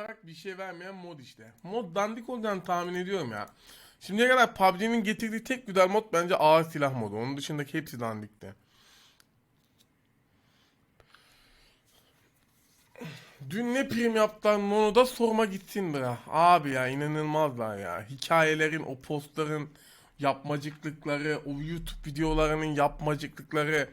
olarak bir şey vermeyen mod işte. Mod dandik olacağını tahmin ediyorum ya. Şimdiye kadar PUBG'nin getirdiği tek güzel mod bence ağır silah modu. Onun dışındaki hepsi dandikti. Dün ne prim yaptılar onu da sorma gitsin bira. Abi ya inanılmazlar ya. Hikayelerin, o postların yapmacıklıkları, o YouTube videolarının yapmacıklıkları.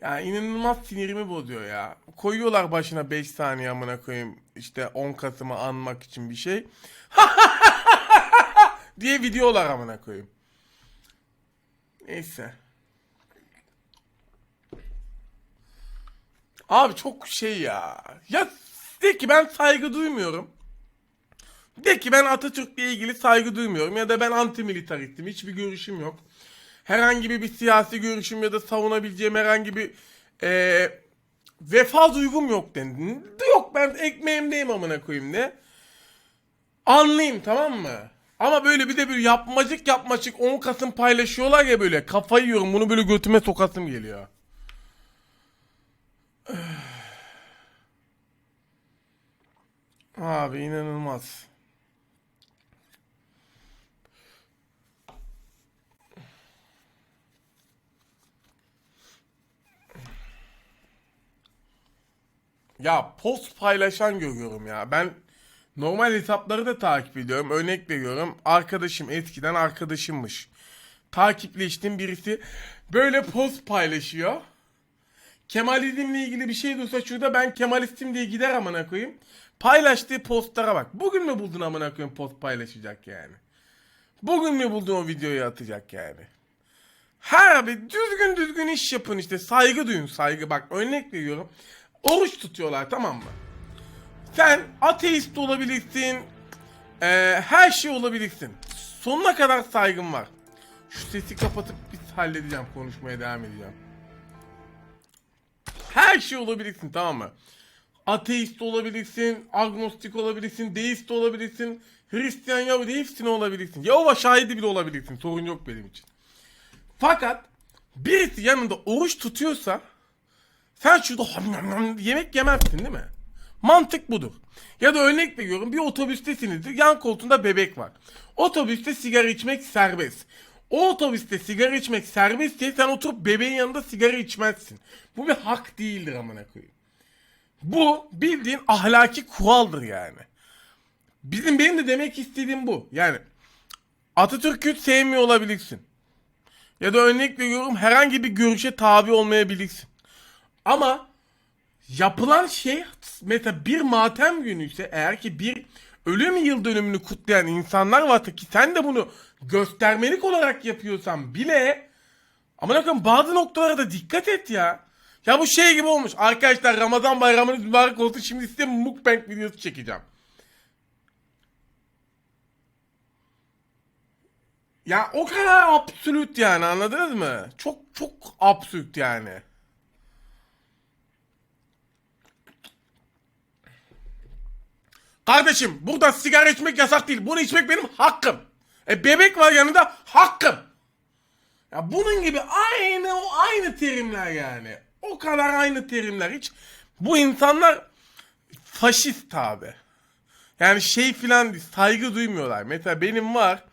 Ya inanılmaz sinirimi bozuyor ya. Koyuyorlar başına 5 saniye amına koyayım işte 10 Kasım'ı anmak için bir şey. diye videolar amına koyayım. Neyse. Abi çok şey ya. Ya de ki ben saygı duymuyorum. De ki ben Atatürk'le ilgili saygı duymuyorum ya da ben antimilitaristim. Hiçbir görüşüm yok. Herhangi bir, bir siyasi görüşüm ya da savunabileceğim herhangi bir eee vefa duygum yok dendi. Yok ben ekmeğimdeyim amına koyayım ne? Anlayayım tamam mı? Ama böyle bir de bir yapmacık yapmacık 10 Kasım paylaşıyorlar ya böyle kafayı yiyorum bunu böyle götüme sokasım geliyor. Abi inanılmaz. Ya post paylaşan görüyorum ya. Ben normal hesapları da takip ediyorum. Örnek veriyorum. Arkadaşım eskiden arkadaşımmış. Takipleştiğim birisi böyle post paylaşıyor. Kemalizmle ilgili bir şey duysa şurada ben Kemalistim diye gider amına koyayım. Paylaştığı postlara bak. Bugün mü buldun amına koyayım post paylaşacak yani? Bugün mü buldun o videoyu atacak yani? Her abi düzgün düzgün iş yapın işte. Saygı duyun saygı. Bak örnek veriyorum. Oruç tutuyorlar tamam mı? Sen ateist olabilirsin. eee, her şey olabilirsin. Sonuna kadar saygım var. Şu sesi kapatıp biz halledeceğim. Konuşmaya devam edeceğim. Her şey olabilirsin tamam mı? Ateist olabilirsin, agnostik olabilirsin, deist olabilirsin, Hristiyan Yahudi hepsine olabilirsin. Yehova şahidi bile olabilirsin. Sorun yok benim için. Fakat birisi yanında oruç tutuyorsa sen şurada yemek yemezsin değil mi? Mantık budur. Ya da örnek veriyorum bir otobüstesinizdir yan koltuğunda bebek var. Otobüste sigara içmek serbest. O otobüste sigara içmek serbest diye sen oturup bebeğin yanında sigara içmezsin. Bu bir hak değildir amına koyayım. Bu bildiğin ahlaki kuraldır yani. Bizim benim de demek istediğim bu. Yani Atatürk'ü sevmiyor olabilirsin. Ya da örnek veriyorum herhangi bir görüşe tabi olmayabilirsin. Ama yapılan şey mesela bir matem günü ise eğer ki bir ölüm yıl dönümünü kutlayan insanlar varsa ki sen de bunu göstermelik olarak yapıyorsan bile ama bakın bazı noktalara da dikkat et ya. Ya bu şey gibi olmuş. Arkadaşlar Ramazan bayramınız mübarek olsun. Şimdi size mukbang videosu çekeceğim. Ya o kadar absürt yani anladınız mı? Çok çok absürt yani. Kardeşim burada sigara içmek yasak değil. Bunu içmek benim hakkım. E bebek var yanında hakkım. Ya bunun gibi aynı o aynı terimler yani. O kadar aynı terimler hiç. Bu insanlar faşist abi. Yani şey filan saygı duymuyorlar. Mesela benim var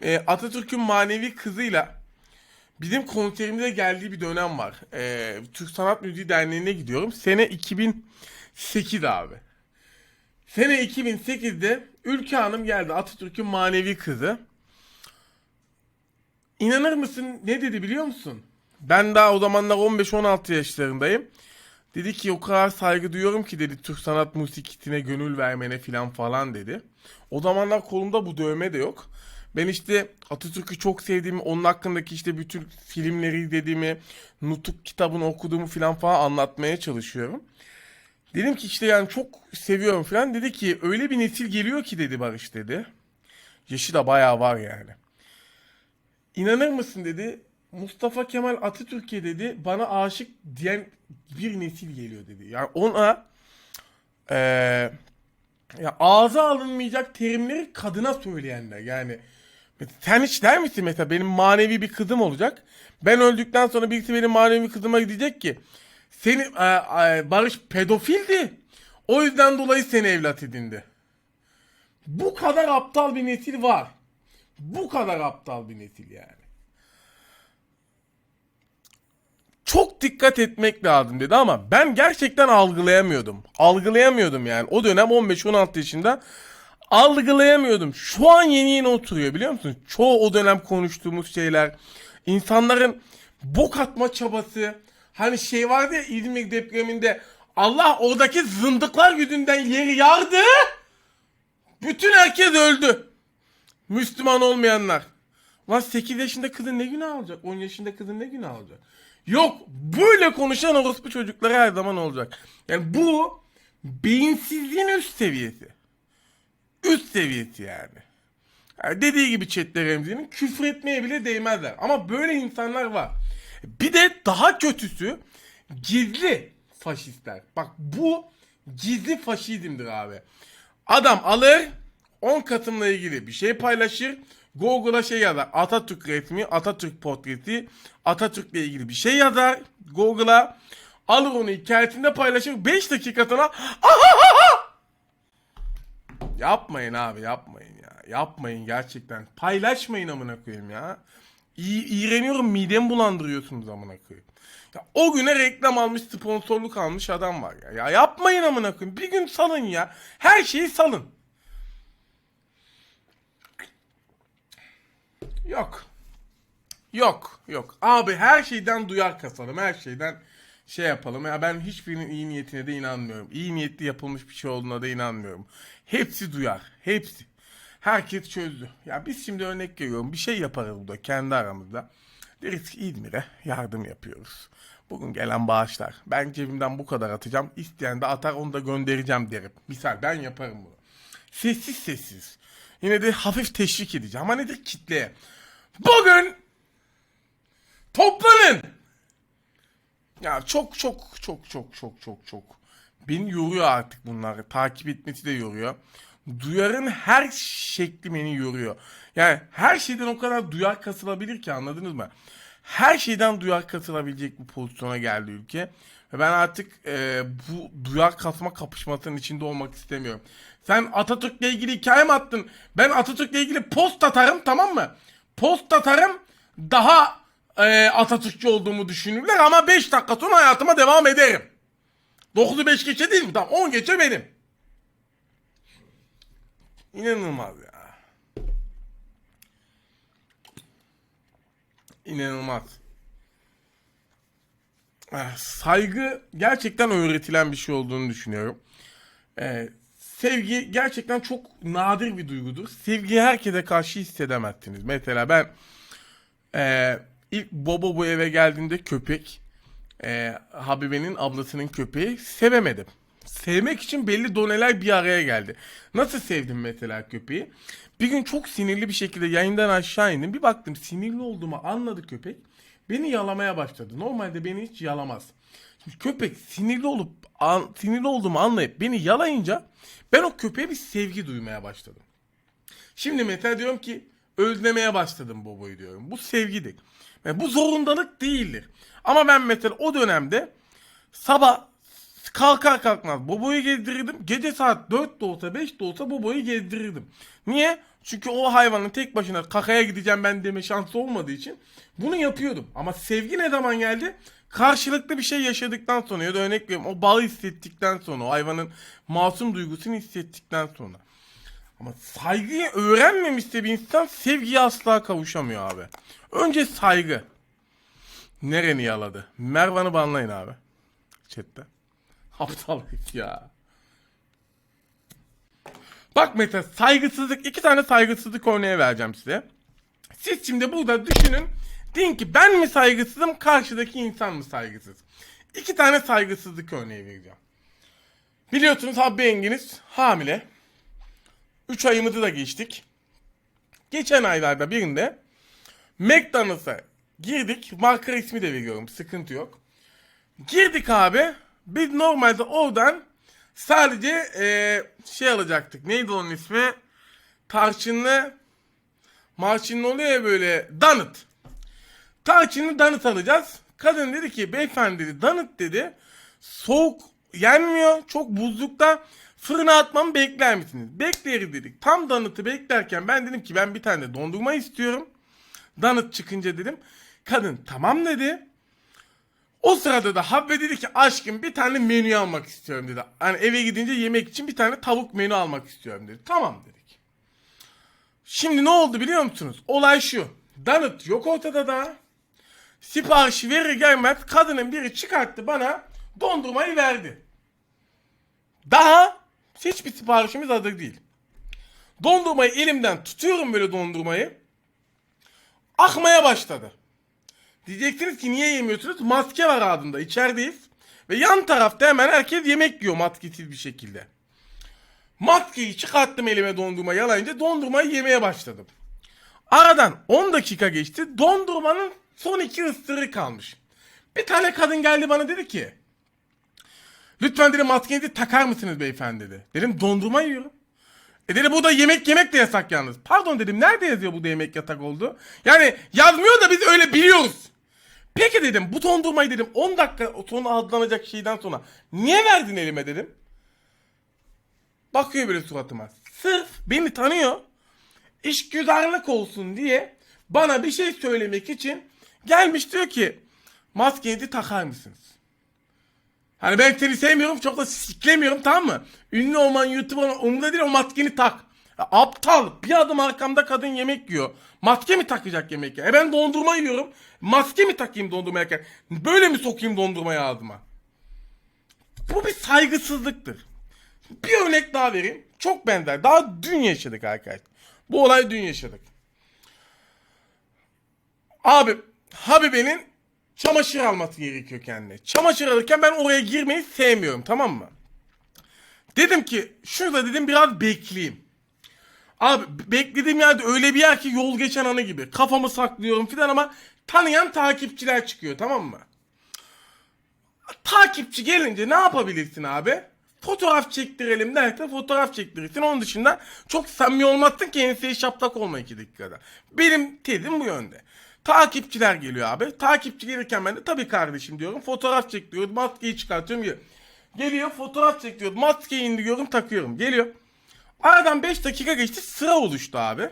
e, Atatürk'ün manevi kızıyla bizim konserimize geldiği bir dönem var. E, Türk Sanat Müziği Derneği'ne gidiyorum. Sene 2008 abi. Sene 2008'de Ülke Hanım geldi. Atatürk'ün manevi kızı. İnanır mısın ne dedi biliyor musun? Ben daha o zamanlar 15-16 yaşlarındayım. Dedi ki o kadar saygı duyuyorum ki dedi Türk sanat musikisine gönül vermene filan falan dedi. O zamanlar kolumda bu dövme de yok. Ben işte Atatürk'ü çok sevdiğimi, onun hakkındaki işte bütün filmleri izlediğimi, Nutuk kitabını okuduğumu filan falan anlatmaya çalışıyorum. Dedim ki işte yani çok seviyorum falan. Dedi ki öyle bir nesil geliyor ki dedi Barış dedi. Yaşı da bayağı var yani. İnanır mısın dedi. Mustafa Kemal Atatürk'e dedi bana aşık diyen bir nesil geliyor dedi. Yani ona eee ya ağza alınmayacak terimleri kadına söyleyenler yani. Sen hiç der misin mesela benim manevi bir kızım olacak. Ben öldükten sonra birisi benim manevi kızıma gidecek ki seni e, e, Barış pedofildi. O yüzden dolayı seni evlat edindi. Bu kadar aptal bir nesil var. Bu kadar aptal bir nesil yani. Çok dikkat etmek lazım dedi ama ben gerçekten algılayamıyordum. Algılayamıyordum yani. O dönem 15-16 yaşında algılayamıyordum. Şu an yeni yeni oturuyor biliyor musun? Çoğu o dönem konuştuğumuz şeyler. insanların bok atma çabası. Hani şey vardı ya İzmir depreminde Allah oradaki zındıklar yüzünden yeri yardı. Bütün herkes öldü. Müslüman olmayanlar. Lan 8 yaşında kızın ne günah alacak? 10 yaşında kızın ne günah alacak? Yok böyle konuşan orospu çocukları her zaman olacak. Yani bu beyinsizliğin üst seviyesi. Üst seviyesi yani. yani dediği gibi chatte Remzi'nin küfür etmeye bile değmezler. Ama böyle insanlar var. Bir de daha kötüsü gizli faşistler. Bak bu gizli faşizmdir abi. Adam alır 10 Kasım'la ilgili bir şey paylaşır. Google'a şey yazar. Atatürk resmi, Atatürk portresi, Atatürk'le ilgili bir şey yazar. Google'a alır onu hikayesinde paylaşır. 5 dakika sonra Yapmayın abi yapmayın ya. Yapmayın gerçekten. Paylaşmayın amına koyayım ya. İ- iğreniyorum midemi bulandırıyorsunuz amına koyayım. Ya o güne reklam almış sponsorluk almış adam var ya. Ya yapmayın amına koyayım. Bir gün salın ya. Her şeyi salın. Yok. Yok yok. Abi her şeyden duyar kasalım. Her şeyden şey yapalım. Ya ben hiçbirinin iyi niyetine de inanmıyorum. İyi niyetli yapılmış bir şey olduğuna da inanmıyorum. Hepsi duyar. Hepsi. Herkes çözdü. Ya biz şimdi örnek veriyorum. Bir şey yaparız burada kendi aramızda. Deriz ki İzmir'e yardım yapıyoruz. Bugün gelen bağışlar. Ben cebimden bu kadar atacağım. İsteyen de atar onu da göndereceğim derim. Misal ben yaparım bunu. Sessiz sessiz. Yine de hafif teşvik edeceğim. Ama nedir kitleye? Bugün toplanın. Ya çok çok çok çok çok çok çok. Beni yoruyor artık bunları. Takip etmesi de yoruyor. Duyarın her şekli beni yoruyor. Yani her şeyden o kadar duyar kasılabilir ki anladınız mı? Her şeyden duyar kasılabilecek bir pozisyona geldi ülke. Ve ben artık e, bu duyar kasma kapışmasının içinde olmak istemiyorum. Sen Atatürk'le ilgili hikaye mi attın? Ben Atatürk'le ilgili post atarım tamam mı? Post atarım daha e, Atatürkçü olduğumu düşünürler ama 5 dakika sonra hayatıma devam ederim. 9'u 5 geçe değil mi? Tamam 10 geçe benim. İnanılmaz ya. İnanılmaz. Eh, Saygı gerçekten öğretilen bir şey olduğunu düşünüyorum. Eh, sevgi gerçekten çok nadir bir duygudur. Sevgiyi herkese karşı hissedemezsiniz. Mesela ben eh, ilk Bobo bu eve geldiğinde köpek eh, Habibe'nin ablasının köpeği sevemedim. Sevmek için belli doneler bir araya geldi. Nasıl sevdim mesela köpeği? Bir gün çok sinirli bir şekilde yayından aşağı indim. Bir baktım sinirli olduğumu anladı köpek. Beni yalamaya başladı. Normalde beni hiç yalamaz. Şimdi köpek sinirli olup an- sinirli olduğumu anlayıp beni yalayınca ben o köpeğe bir sevgi duymaya başladım. Şimdi mesela diyorum ki özlemeye başladım Bobo'yu diyorum. Bu sevgidir. Yani bu zorundalık değildir. Ama ben mesela o dönemde sabah kalkar kalkmaz Bobo'yu gezdirirdim. Gece saat 4 de olsa 5 de olsa Bobo'yu gezdirirdim. Niye? Çünkü o hayvanın tek başına kakaya gideceğim ben deme şansı olmadığı için bunu yapıyordum. Ama sevgi ne zaman geldi? Karşılıklı bir şey yaşadıktan sonra ya da örnek veriyorum o bağı hissettikten sonra o hayvanın masum duygusunu hissettikten sonra. Ama saygıyı öğrenmemişse bir insan sevgiye asla kavuşamıyor abi. Önce saygı. Nereni yaladı? Mervan'ı banlayın abi. Chatte. Aptal ya. Bak mesela saygısızlık iki tane saygısızlık örneği vereceğim size. Siz şimdi burada düşünün. Deyin ki ben mi saygısızım karşıdaki insan mı saygısız? İki tane saygısızlık örneği vereceğim. Biliyorsunuz Habbe Engin'iz hamile. 3 ayımızı da geçtik. Geçen aylarda birinde McDonald's'a girdik. Marka ismi de veriyorum. Sıkıntı yok. Girdik abi. Biz normalde oradan sadece eee, şey alacaktık. Neydi onun ismi? Tarçınlı Marçinli oluyor ya böyle donut. Tarçınlı donut alacağız. Kadın dedi ki beyefendi dedi donut dedi. Soğuk yenmiyor. Çok buzlukta. Fırına atmamı bekler misiniz? Bekleriz dedik. Tam donut'u beklerken ben dedim ki ben bir tane dondurma istiyorum. Donut çıkınca dedim. Kadın tamam dedi. O sırada da Habbe dedi ki aşkım bir tane menü almak istiyorum dedi. Hani eve gidince yemek için bir tane tavuk menü almak istiyorum dedi. Tamam dedik. Şimdi ne oldu biliyor musunuz? Olay şu. Donut yok ortada da. Siparişi verir gelmez kadının biri çıkarttı bana dondurmayı verdi. Daha hiçbir siparişimiz hazır değil. Dondurmayı elimden tutuyorum böyle dondurmayı. Akmaya başladı. Diyeceksiniz ki niye yemiyorsunuz? Maske var ağzında. içerideyiz. Ve yan tarafta hemen herkes yemek yiyor maskesiz bir şekilde. Maskeyi çıkarttım elime dondurma yalayınca dondurmayı yemeye başladım. Aradan 10 dakika geçti. Dondurmanın son iki ısırığı kalmış. Bir tane kadın geldi bana dedi ki Lütfen dedi maskenizi takar mısınız beyefendi dedi. Dedim dondurma yiyorum. E dedi bu da yemek yemek de yasak yalnız. Pardon dedim nerede yazıyor bu da yemek yasak oldu? Yani yazmıyor da biz öyle biliyoruz. Peki dedim bu dondurmayı dedim 10 dakika sonra adlanacak şeyden sonra niye verdin elime dedim. Bakıyor böyle suratıma. Sırf beni tanıyor. İşgüzarlık olsun diye bana bir şey söylemek için gelmiş diyor ki maskenizi takar mısınız? Hani ben seni sevmiyorum çok da siklemiyorum tamam mı? Ünlü olman YouTube olman umurumda değil o maskeni tak. Ya aptal bir adım arkamda kadın yemek yiyor. Maske mi takacak yemek ya? E ben dondurma yiyorum. Maske mi takayım dondurma yerken? Böyle mi sokayım dondurmayı ağzıma? Bu bir saygısızlıktır. Bir örnek daha vereyim. Çok benzer. Daha dün yaşadık arkadaşlar. Bu olay dün yaşadık. Abi Habibe'nin çamaşır alması gerekiyor kendine. Çamaşır alırken ben oraya girmeyi sevmiyorum tamam mı? Dedim ki şurada dedim biraz bekleyeyim. Abi beklediğim yerde öyle bir yer ki yol geçen anı gibi. Kafamı saklıyorum filan ama tanıyan takipçiler çıkıyor tamam mı? Takipçi gelince ne yapabilirsin abi? Fotoğraf çektirelim derse fotoğraf çektirirsin. Onun dışında çok samimi olmazsın ki enseye şaplak olma iki dakikada. Benim tezim bu yönde. Takipçiler geliyor abi. Takipçi gelirken ben de tabii kardeşim diyorum. Fotoğraf çektiriyorum. Maskeyi çıkartıyorum. Geliyor, fotoğraf çektiriyorum. Maskeyi indiriyorum takıyorum. Geliyor. Aradan 5 dakika geçti sıra oluştu abi.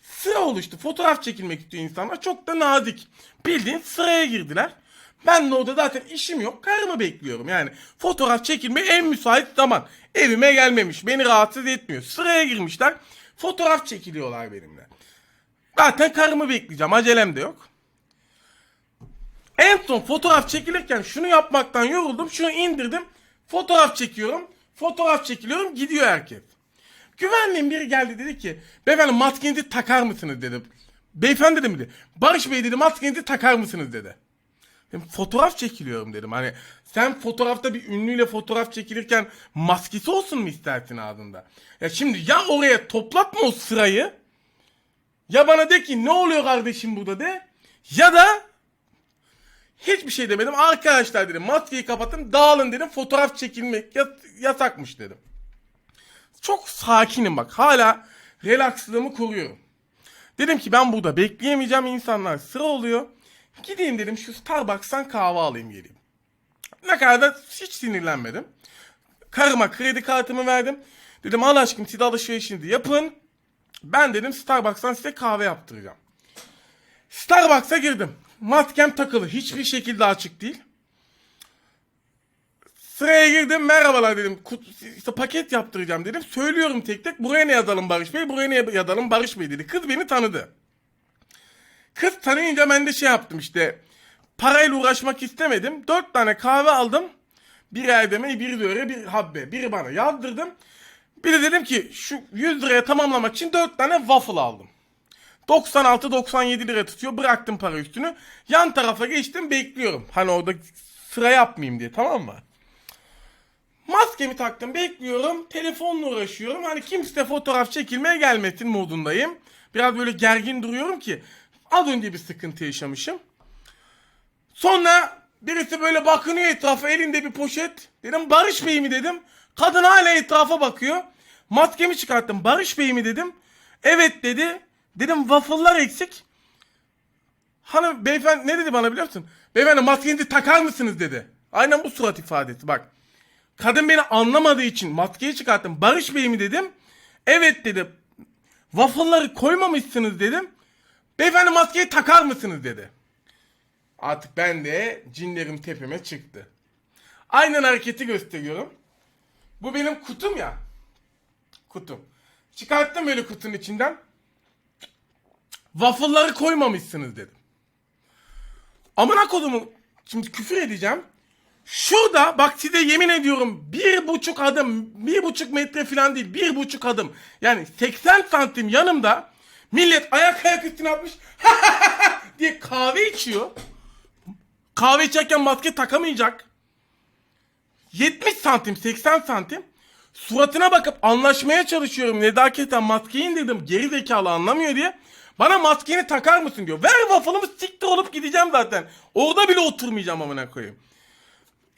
Sıra oluştu. Fotoğraf çekilmek istiyor insanlar. Çok da nazik. Bildiğin sıraya girdiler. Ben de orada zaten işim yok. Karımı bekliyorum. Yani fotoğraf çekilmeye en müsait zaman. Evime gelmemiş. Beni rahatsız etmiyor. Sıraya girmişler. Fotoğraf çekiliyorlar benimle. Zaten karımı bekleyeceğim. Acelem de yok. En son fotoğraf çekilirken şunu yapmaktan yoruldum. Şunu indirdim. Fotoğraf çekiyorum. Fotoğraf çekiliyorum. Gidiyor herkes. Güvenliğin biri geldi dedi ki beyefendi maskenizi takar mısınız dedi. Beyefendi dedim dedi. Barış Bey dedi maskenizi takar mısınız dedi. Dedim, fotoğraf çekiliyorum dedim. Hani sen fotoğrafta bir ünlüyle fotoğraf çekilirken maskesi olsun mu istersin ağzında? Ya şimdi ya oraya toplatma o sırayı ya bana de ki ne oluyor kardeşim burada de ya da hiçbir şey demedim. Arkadaşlar dedim maskeyi kapatın dağılın dedim. Fotoğraf çekilmek yas- yasakmış dedim. Çok sakinim bak. Hala relakslığımı koruyorum. Dedim ki ben burada bekleyemeyeceğim. insanlar sıra oluyor. Gideyim dedim şu Starbucks'tan kahve alayım geleyim. Ne kadar da hiç sinirlenmedim. Karıma kredi kartımı verdim. Dedim al aşkım siz alışverişinizi yapın. Ben dedim Starbucks'tan size kahve yaptıracağım. Starbucks'a girdim. Maskem takılı. Hiçbir şekilde açık değil. Sıraya girdim. Merhabalar dedim. Kut- işte paket yaptıracağım dedim. Söylüyorum tek tek. Buraya ne yazalım Barış Bey? Buraya ne yazalım Barış Bey dedi. Kız beni tanıdı. Kız tanıyınca ben de şey yaptım işte. Parayla uğraşmak istemedim. Dört tane kahve aldım. Bir Erdem'e, biri de öyle, bir Habbe. Biri bana yazdırdım. Bir de dedim ki şu 100 liraya tamamlamak için 4 tane waffle aldım. 96-97 lira tutuyor. Bıraktım para üstünü. Yan tarafa geçtim bekliyorum. Hani orada sıra yapmayayım diye tamam mı? Maskemi taktım bekliyorum. Telefonla uğraşıyorum. Hani kimse fotoğraf çekilmeye gelmesin modundayım. Biraz böyle gergin duruyorum ki. Az önce bir sıkıntı yaşamışım. Sonra birisi böyle bakınıyor etrafa elinde bir poşet. Dedim Barış Bey mi dedim. Kadın hala etrafa bakıyor. Maskemi çıkarttım. Barış Bey mi dedim. Evet dedi. Dedim waffle'lar eksik. Hanım beyefendi ne dedi bana biliyor musun? Beyefendi maskenizi takar mısınız dedi. Aynen bu surat ifadesi bak. Kadın beni anlamadığı için maskeyi çıkarttım. Barış Bey mi dedim. Evet dedi. Waffle'ları koymamışsınız dedim. Beyefendi maskeyi takar mısınız dedi. Artık ben de cinlerim tepeme çıktı. Aynen hareketi gösteriyorum. Bu benim kutum ya. Kutum. Çıkarttım böyle kutunun içinden. Waffle'ları koymamışsınız dedim. Amına kodumu şimdi küfür edeceğim. Şurada bak size yemin ediyorum bir buçuk adım, bir buçuk metre falan değil, bir buçuk adım. Yani 80 santim yanımda millet ayak ayak üstüne atmış diye kahve içiyor. Kahve içerken maske takamayacak. 70 santim, 80 santim. Suratına bakıp anlaşmaya çalışıyorum. Nedaketen maskeyi indirdim. Geri zekalı anlamıyor diye. Bana maskeni takar mısın diyor. Ver waffle'ımı siktir olup gideceğim zaten. Orada bile oturmayacağım amına koyayım.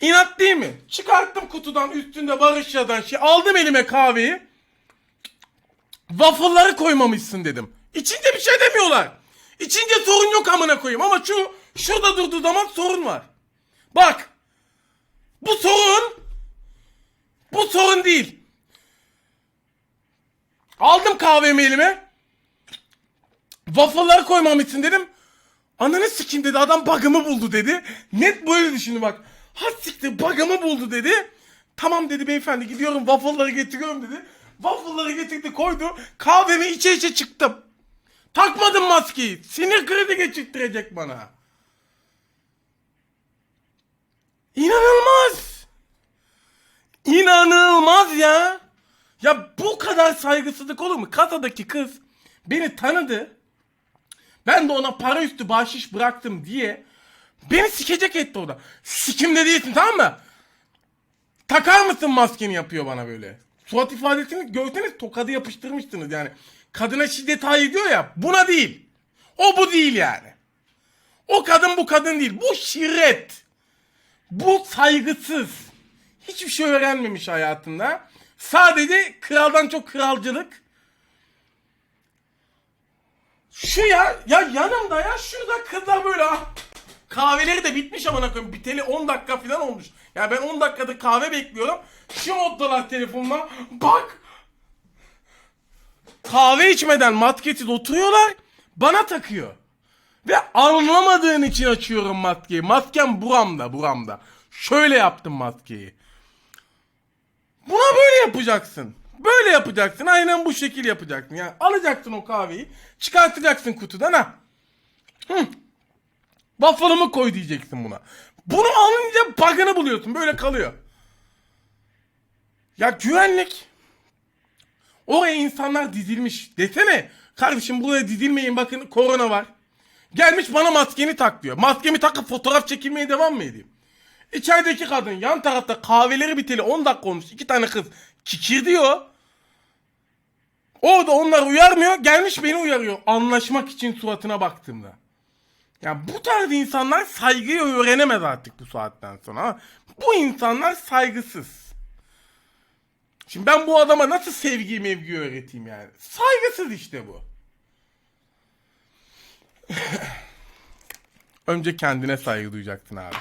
İnat değil mi? Çıkarttım kutudan üstünde Barış yazan şey. Aldım elime kahveyi. Waffle'ları koymamışsın dedim. İçince bir şey demiyorlar. İçince sorun yok amına koyayım ama şu şurada durduğu zaman sorun var. Bak. Bu sorun. Bu sorun değil. Aldım kahvemi elime. Waffle'ları koymamışsın dedim. Ananı sikeyim dedi adam bug'ımı buldu dedi. Net böyle düşündü bak. Ha siktir bug'ımı buldu dedi. Tamam dedi beyefendi gidiyorum waffle'ları getiriyorum dedi. Waffle'ları getirdi koydu. Kahvemi içe içe çıktım. Takmadım maskeyi. Sinir krizi geçirttirecek bana. İnanılmaz. İnanılmaz ya. Ya bu kadar saygısızlık olur mu? Kasadaki kız beni tanıdı. Ben de ona para üstü bahşiş bıraktım diye beni sikecek etti orada. Sikimde değilsin tamam mı? Takar mısın maskeni yapıyor bana böyle. Surat ifadesini görseniz tokadı yapıştırmıştınız yani. Kadına şiddet ediyor ya buna değil. O bu değil yani. O kadın bu kadın değil. Bu şirret. Bu saygısız. Hiçbir şey öğrenmemiş hayatında. Sadece kraldan çok kralcılık. Şu ya, ya yanımda ya şurada kızlar böyle ah. Kahveleri de bitmiş amına koyayım. Biteli 10 dakika falan olmuş. Ya ben 10 dakikadır kahve bekliyorum. Şu moddalar telefonla. Bak. Kahve içmeden maskesiz oturuyorlar. Bana takıyor. Ve anlamadığın için açıyorum maskeyi. Maskem buramda buramda. Şöyle yaptım maskeyi. Buna böyle yapacaksın. Böyle yapacaksın. Aynen bu şekil yapacaksın. Yani alacaksın o kahveyi. Çıkartacaksın kutudan ha. Hı. Waffle'ımı koy diyeceksin buna. Bunu alınca bug'ını buluyorsun. Böyle kalıyor. Ya güvenlik. Oraya insanlar dizilmiş. Desene. Kardeşim buraya dizilmeyin bakın korona var. Gelmiş bana maskeni tak diyor. Maskemi takıp fotoğraf çekilmeye devam mı edeyim? İçerideki kadın yan tarafta kahveleri biteli 10 dakika olmuş. iki tane kız kikir diyor. Orada onlar uyarmıyor. Gelmiş beni uyarıyor. Anlaşmak için suratına baktığımda. Ya bu tarz insanlar saygıyı öğrenemez artık bu saatten sonra. Bu insanlar saygısız. Şimdi ben bu adama nasıl sevgi mevgi öğreteyim yani? Saygısız işte bu. Önce kendine saygı duyacaksın abi.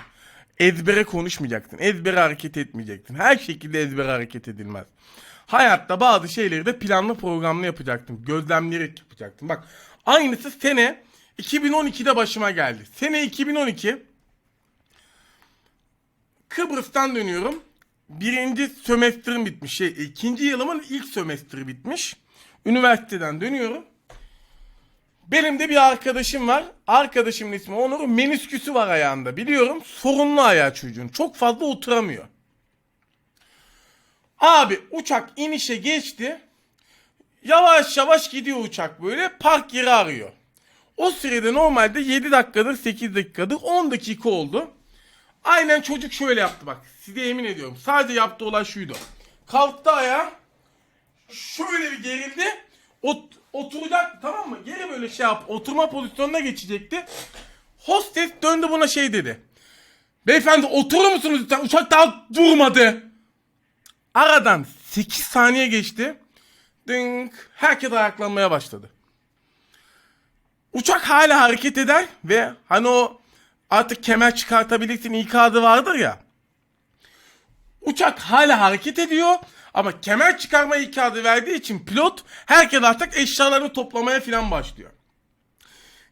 Ezbere konuşmayacaksın. Ezbere hareket etmeyeceksin. Her şekilde ezbere hareket edilmez. Hayatta bazı şeyleri de planlı programlı yapacaksın. Gözlemleyerek yapacaksın. Bak aynısı sene 2012'de başıma geldi. Sene 2012 Kıbrıs'tan dönüyorum. Birinci sömestrim bitmiş. Şey, ikinci yılımın ilk sömestri bitmiş. Üniversiteden dönüyorum. Benim de bir arkadaşım var. Arkadaşımın ismi Onur. Menisküsü var ayağında. Biliyorum sorunlu ayağı çocuğun. Çok fazla oturamıyor. Abi uçak inişe geçti. Yavaş yavaş gidiyor uçak böyle. Park yeri arıyor. O sürede normalde 7 dakikadır 8 dakikadır 10 dakika oldu. Aynen çocuk şöyle yaptı bak. Size yemin ediyorum. Sadece yaptığı olay şuydu. Kalktı ayağa. Şöyle bir gerildi. Ot, oturacak tamam mı? Geri böyle şey yap. Oturma pozisyonuna geçecekti. Hostes döndü buna şey dedi. Beyefendi oturur musunuz? Uçak daha durmadı. Aradan 8 saniye geçti. Dink. Herkes ayaklanmaya başladı. Uçak hala hareket eder ve hani o artık kemer çıkartabilirsin ikadı vardır ya. Uçak hala hareket ediyor ama kemer çıkarma ikadı verdiği için pilot herkes artık eşyalarını toplamaya falan başlıyor.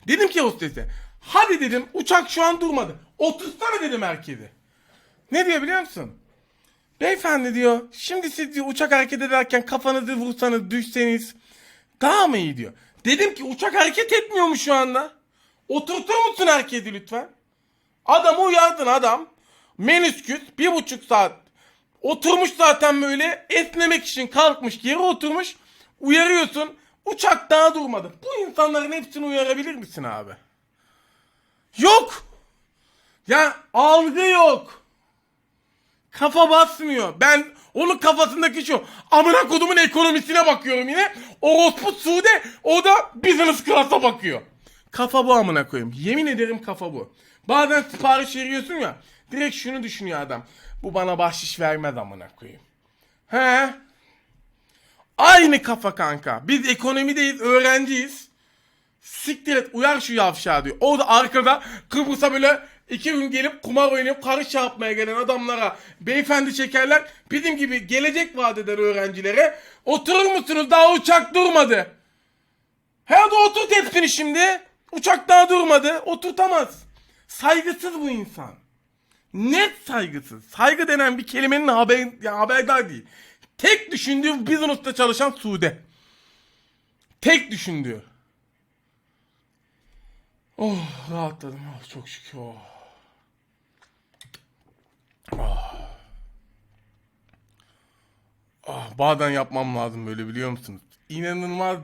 Dedim ki hostese hadi dedim uçak şu an durmadı. Otursana dedim herkese. Ne diyor biliyor musun? Beyefendi diyor şimdi siz diyor uçak hareket ederken kafanızı vursanız düşseniz daha mı iyi diyor. Dedim ki uçak hareket etmiyor mu şu anda? Oturtur musun herkesi lütfen? Adamı uyardın adam. Menüsküs bir buçuk saat oturmuş zaten böyle esnemek için kalkmış geri oturmuş. Uyarıyorsun uçak daha durmadı. Bu insanların hepsini uyarabilir misin abi? Yok. Ya algı yok. Kafa basmıyor. Ben onun kafasındaki şu amına kodumun ekonomisine bakıyorum yine. Orospu Sude o da business class'a bakıyor. Kafa bu amına koyayım. Yemin ederim kafa bu. Bazen sipariş veriyorsun ya. Direkt şunu düşünüyor adam. Bu bana bahşiş vermez amına koyayım. He? Aynı kafa kanka. Biz ekonomideyiz, öğrenciyiz. Siktir et uyar şu yavşağı diyor. O da arkada Kıbrıs'a böyle iki gün gelip kumar oynayıp karış yapmaya gelen adamlara beyefendi çekerler. Bizim gibi gelecek vaat eden öğrencilere oturur musunuz daha uçak durmadı. Hadi oturt hepsini şimdi. Uçak daha durmadı. Oturtamaz. Saygısız bu insan. Net saygısız. Saygı denen bir kelimenin haber, ya haberdar değil. Tek düşündüğü business'ta çalışan Sude. Tek düşündüğü. Oh rahatladım. Oh, çok şükür. Oh. Oh. Ah, bazen yapmam lazım böyle biliyor musunuz? İnanılmaz